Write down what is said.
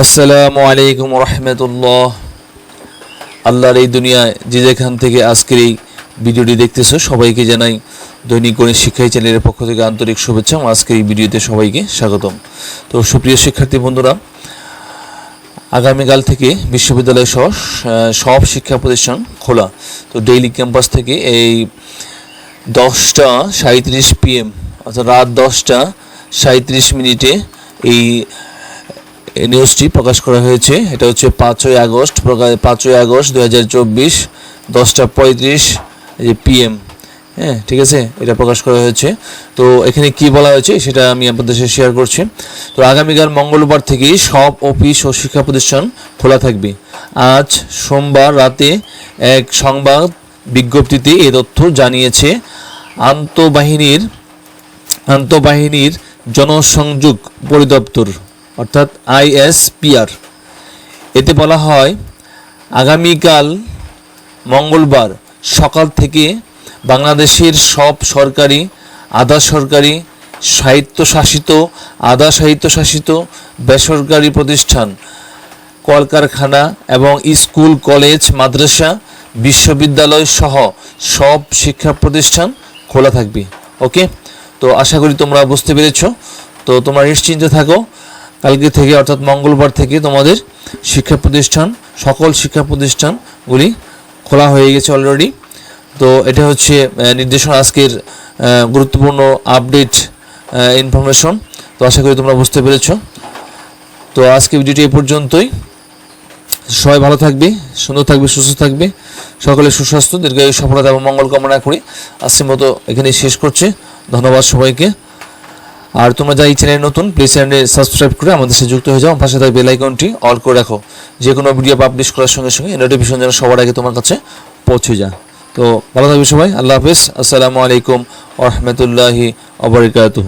আসসালামু আলাইকুম রহমতুল্লাহ। আল্লাহর এই দুনিয়ায় যে যেখান থেকে আজকের এই ভিডিওটি দেখতেছো, সবাইকে জানাই দৈনিক গণিত শিক্ষাই চ্যানেলের পক্ষ থেকে আন্তরিক শুভেচ্ছা এবং আজকের এই ভিডিওতে সবাইকে স্বাগতম। তো সুপ্রিয় শিক্ষার্থী বন্ধুরা, আগামীকাল থেকে বিশ্ববিদ্যালয় সহ সব শিক্ষা প্রতিষ্ঠান খোলা। তো ডেইলি ক্যাম্পাস থেকে এই দশটা সাঁত্রিশ পিএম অর্থাৎ রাত দশটা সাঁত্রিশ মিনিটে এই এই নিউজটি প্রকাশ করা হয়েছে। এটা হচ্ছে পাঁচই আগস্ট পাঁচই আগস্ট দু হাজার চব্বিশ, দশটা পঁয়ত্রিশ পিএম হ্যাঁ ঠিক আছে? এটা প্রকাশ করা হয়েছে। তো এখানে কি বলা হয়েছে সেটা আমি আপনাদের সাথে শেয়ার করছি। তো আগামীকাল মঙ্গলবার থেকেই সব অফিস ও শিক্ষা প্রতিষ্ঠান খোলা থাকবে। আজ সোমবার রাতে এক সংবাদ বিজ্ঞপ্তিতে এ তথ্য জানিয়েছে, আন্তঃবাহিনীর আন্তঃবাহিনীর জনসংযোগ পরিদপ্তর। অর্থাৎ আইএসপিআর এতে বলা হয়, আগামীকাল মঙ্গলবার সকাল থেকে বাংলাদেশের সব সরকারি, আধা সরকারি, স্বায়ত্তশাসিত, আধা স্বায়ত্তশাসিত বেসরকারি প্রতিষ্ঠান, কলকারখানা এবং স্কুল, কলেজ, মাদ্রাসা, বিশ্ববিদ্যালয় সহ সব শিক্ষা প্রতিষ্ঠান খোলা থাকবে। ওকে? তো আশা করি তোমরা বুঝতে পেরেছ। তো তোমরা নিশ্চিন্তে থাকো। কালকে থেকে, অর্থাৎ মঙ্গলবার থেকে তোমাদের শিক্ষা প্রতিষ্ঠান, সকল শিক্ষা প্রতিষ্ঠানগুলি খোলা হয়ে গেছে অলরেডি তো এটা হচ্ছে নির্দেশনা আজকের গুরুত্বপূর্ণ আপডেট ইনফরমেশন তো আশা করি তোমরা বুঝতে পেরেছ। তো আজকে ভিডিওটি এ পর্যন্তই। সবাই ভালো থাকবে, সুন্দর থাকবে, সুস্থ থাকবে। সকলের সুস্বাস্থ্য, দীর্ঘায়ু, সফলতা এবং মঙ্গল কামনা করি। আজকের মতো এখানে শেষ করছে। ধন্যবাদ সবাইকে। আর তোমরা যারা এই চ্যানেলে নতুন প্লিজ চ্যানেলে সাবস্ক্রাইব করে আমাদের সাথে যুক্ত হয়ে যাও। পাশে থাকা বেল আইকনটি অল করে রাখো। যে কোনো ভিডিও পাবলিশ করার সঙ্গে সঙ্গে নোটিফিকেশন যেন সবার আগে তোমার কাছে পৌঁছে যায়। তো ভালো থাকবে সবাই। আল্লাহ হাফিজ। আসসালামু আলাইকুম ওরহমতুল্লাহি অবরিকাতুহ